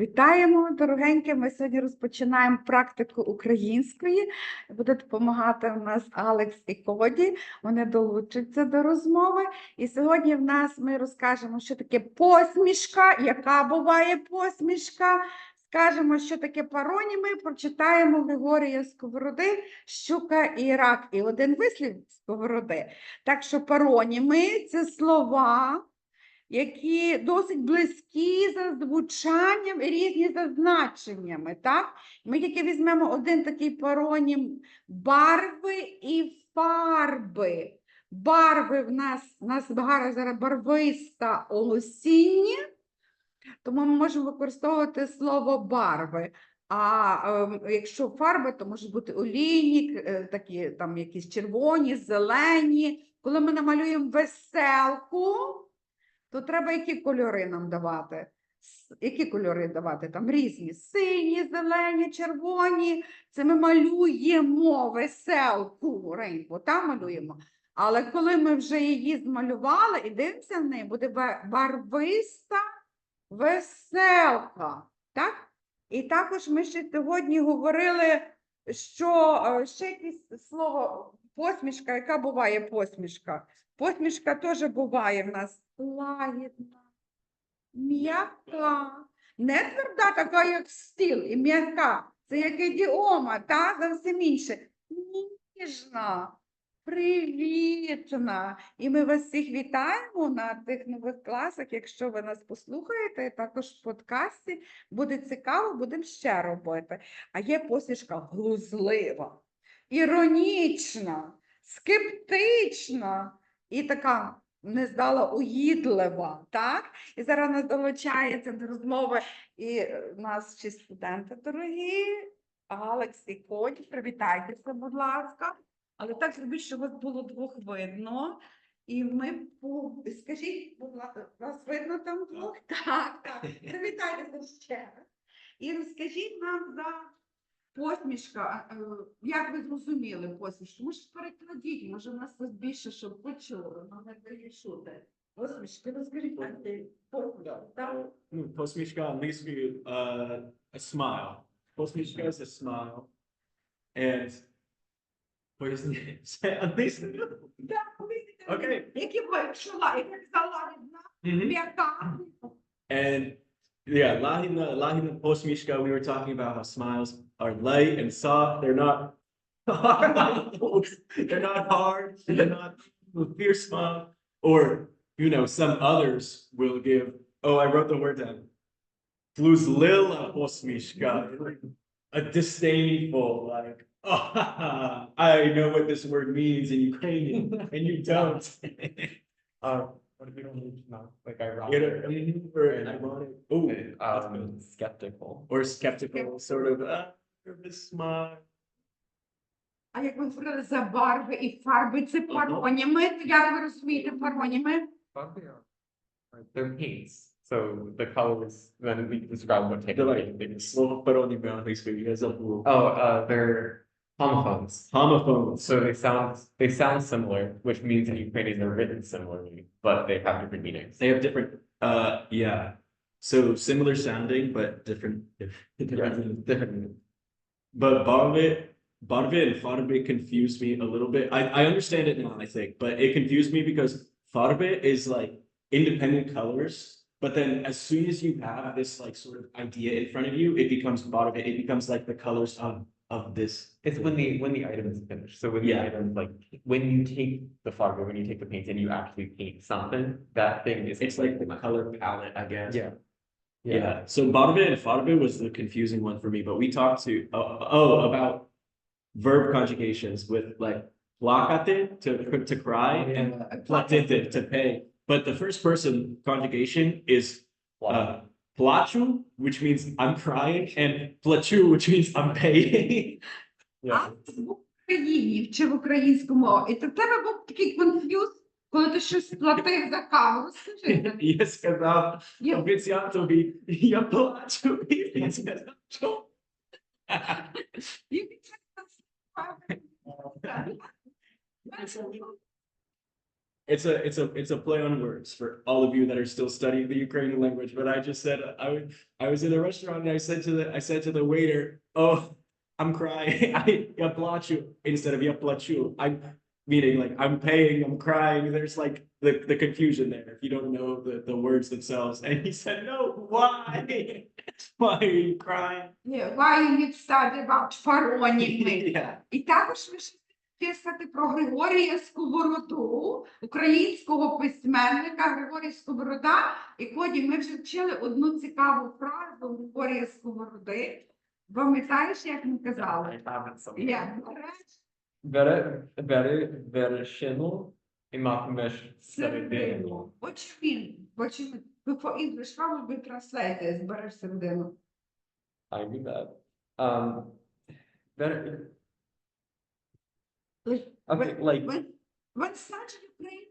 Вітаємо, дорогенькі. Ми сьогодні розпочинаємо практику української. Буде допомагати у нас Алекс і Коді. Вони долучаться до розмови. І сьогодні в нас ми розкажемо, що таке посмішка, яка буває посмішка. Скажемо, що таке пароніми, прочитаємо Григорія Сковороди, щука і рак. І один вислів Сковороди. Так що пароніми це слова, які досить близькі за звучанням і різні за значеннями. Так? Ми тільки візьмемо один такий паронім барви і фарби. Барви в нас, в нас багато зараз барвиста осіння, тому ми можемо використовувати слово барви. А ем, якщо фарби, то може бути олійні, е, такі там якісь червоні, зелені. Коли ми намалюємо веселку, то треба які кольори нам давати? Які кольори давати? Там різні сині, зелені, червоні. Це ми малюємо веселку, рейнбо, там малюємо. Але коли ми вже її змалювали і дивимося в неї, буде барвиста веселка. Так? І також ми ще сьогодні говорили, що е, ще якесь слово посмішка, яка буває посмішка? Посмішка теж буває в нас лагідна, м'яка, не тверда, така, як стіл, і м'яка. Це як ідіома, та зовсім інше. Ніжна, привітна. І ми вас всіх вітаємо на тих нових класах. Якщо ви нас послухаєте, також в подкасті буде цікаво, будемо ще робити. А є посмішка глузлива, іронічна, скептична і така не здала уїдлива, так? І зараз нас долучається до розмови і е, у нас ще студенти дорогі, Алекс і Коді, привітайтеся, будь ласка. Але так зробіть, щоб вас було двох видно. І ми по... скажіть, будь ласка, вас видно там двох? Так, так. Привітайтеся ще. І розкажіть нам за посмішка. е, Як ви зрозуміли посмішку? Може, перекладіть, може, в нас тут більше, щоб почули, але не дає чути. Посмішки, розкажіть нам ти Так? Ну, посмішка англійською uh, a smile. Посмішка is a smile. And it? Це англійською? Так, ви- Окей. Які ви чула, як Mhm. м'яка. And yeah, lahina, lahina posmishka, we were talking about how smiles are light and soft. They're not they're not hard, they're not fierce smile. Or, you know, some others will give, oh, I wrote the word down. Fluzlila posmishka, a disdainful, like, oh, I know what this word means in Ukrainian, and you don't. Uh, what if you don't need to know, like You ironic? know, mhm, or ironic. Ooh, that's good. Um, skeptical. or skeptical, sort of, uh. А як ви говорили за барви і фарби, це пароніми. Як ви розумієте пароніми? Probably are. Right, They're paints, so the colors, then we describe what type They're of like, paint it is. слово пароніми англійською, you guys забули. Oh, uh, they're homophones. Homophones. So they sound, they sound similar, which means in Ukrainian they're written similarly, but they have different meanings. They have different, uh, yeah. So similar sounding, but different, Yeah, different. different. but barve, barve and farbe confused me a little bit. I, I understand it now, I think, but it confused me because farbe is like independent colors. But then as soon as you have this like sort of idea in front of you, it becomes barve, it becomes like the colors of, of this. It's when the, when the item is finished, so when the Yeah. item, like, when you take the fargo, when you take the paint and you actually paint something, that thing is. It's like the color palette, I guess. Yeah. Yeah, so barbe and farbe was the confusing one for me, but we talked to, oh, oh, about verb conjugations with like placate to, to cry and platite to pay. But the first person conjugation is uh, plachu, which means I'm crying, and plachu, which means I'm paying. А в Україні вчив українську мову. І то в тебе був такий конф'юз, коли ти щось платив за каву. Розкажи. Я сказав Я- офіціантові, я плачу, і він сказав, що? І він це it's a it's a it's a play on words for all of you that are still studying the Ukrainian language. But I just said I was I was in a restaurant and I said to the I said to the waiter, "Oh, I'm crying. I я плачу instead of я плачу. I'm meaning like I'm paying. I'm crying. There's like the the confusion there if you don't know the the words themselves." And he said, "No, why? why are you crying?" Why you study about фаронів? yeah. І також ви ж писати про Григорія Сковороду, українського письменника Григорій Сковорода. І Коді, ми вже вчили одну цікаву фразу Григорія Сковороди. Пам'ятаєш, як ми казали? I have it somewhere. Бери вершину і матимеш середину. What you mean? What you mean? Before English, how would we translate this? Береш середину. I do that. Um, бери, Like, okay, like, When, when such Ukraine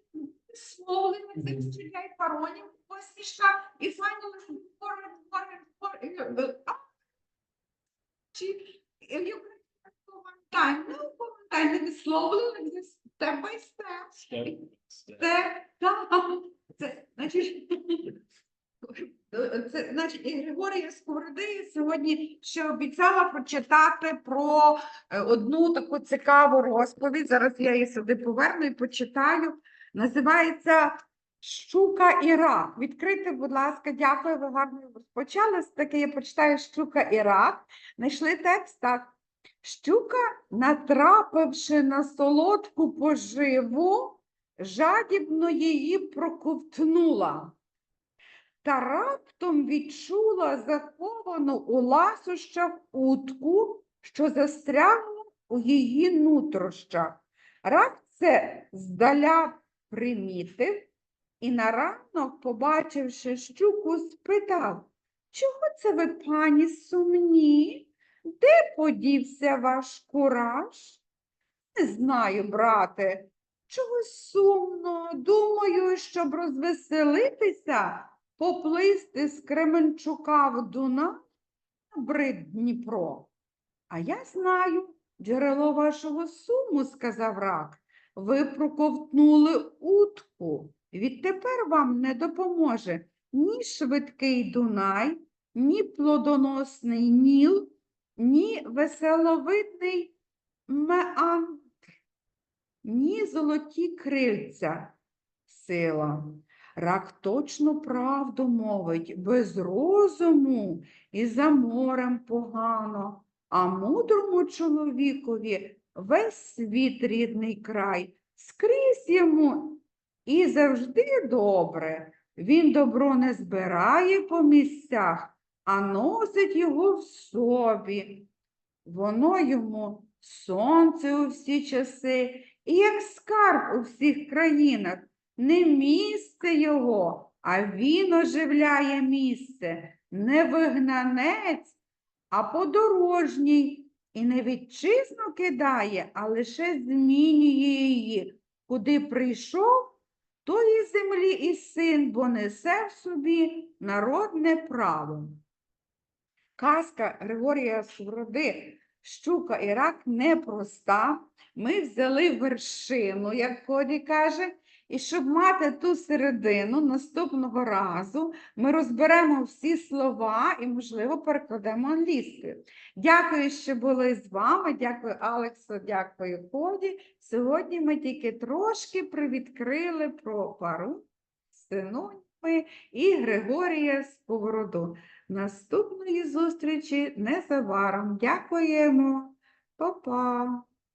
slowly Мгм. mm стріляє паронів, посмішка, і finally говорить, говорить, говорить, а, чи Ukraine one time, no, one time, and slowly, like this, step by step, Step, step. це, так, це, значить, це, значить, і Григорія Сковороди сьогодні ще обіцяла прочитати про е, одну таку цікаву розповідь. Зараз я її сюди поверну і почитаю. Називається Щука і рак. Відкрити, будь ласка, дякую, ви гарно розпочали. З таки я почитаю Щука і рак. Знайшли текст так. Щука, натрапивши на солодку поживу, жадібно її проковтнула. Та раптом відчула заховану у ласощах утку, що застрягла у її нутрощах. Рак це здаля примітив і на ранок, побачивши щуку, спитав, чого це ви, пані, сумні? Де подівся ваш кураж? Не знаю, брате, чогось сумно. Думаю, щоб розвеселитися, поплисти з Кременчука в Дуна на брид Дніпро. А я знаю джерело вашого суму, сказав рак. Ви проковтнули утку. Відтепер вам не допоможе ні швидкий Дунай, ні плодоносний Ніл, ні веселовидний меандр, ні золоті крильця. Сила. Рак точно правду мовить, без розуму і за морем погано, а мудрому чоловікові весь світ рідний край, скрізь йому і завжди добре. Він добро не збирає по місцях, а носить його в собі. Воно йому сонце у всі часи, і як скарб у всіх країнах. Не місце його, а він оживляє місце, не вигнанець, а подорожній, і не вітчизну кидає, а лише змінює її. Куди прийшов, тої землі і син, бо несе в собі народне право. Казка Григорія Сковороди Щука і рак непроста. Ми взяли вершину, як Коді каже, і щоб мати ту середину наступного разу, ми розберемо всі слова і, можливо, перекладемо англійською. Дякую, що були з вами. Дякую, Алексу, дякую, Коді. Сьогодні ми тільки трошки привідкрили про пару, синоніми і Григорія Сковороду. Наступної зустрічі незабаром. Дякуємо. Па-па.